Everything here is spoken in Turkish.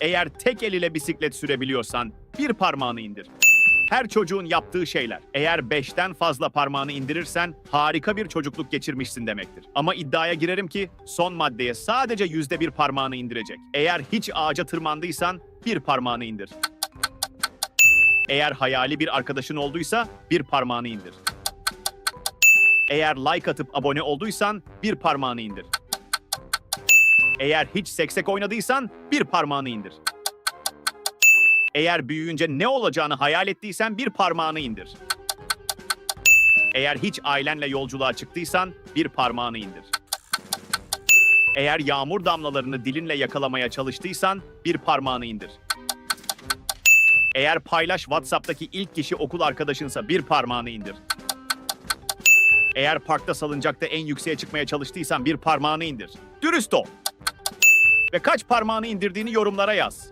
Eğer tek el ile bisiklet sürebiliyorsan bir parmağını indir. Her çocuğun yaptığı şeyler. Eğer beşten fazla parmağını indirirsen harika bir çocukluk geçirmişsin demektir. Ama iddiaya girerim ki son maddeye sadece yüzde bir parmağını indirecek. Eğer hiç ağaca tırmandıysan bir parmağını indir. Eğer hayali bir arkadaşın olduysa bir parmağını indir. Eğer like atıp abone olduysan bir parmağını indir. Eğer hiç seksek oynadıysan bir parmağını indir. Eğer büyüyünce ne olacağını hayal ettiysen bir parmağını indir. Eğer hiç ailenle yolculuğa çıktıysan bir parmağını indir. Eğer yağmur damlalarını dilinle yakalamaya çalıştıysan bir parmağını indir. Eğer paylaş WhatsApp'taki ilk kişi okul arkadaşınsa bir parmağını indir. Eğer parkta salıncakta en yükseğe çıkmaya çalıştıysan bir parmağını indir. Dürüst ol. Ve kaç parmağını indirdiğini yorumlara yaz.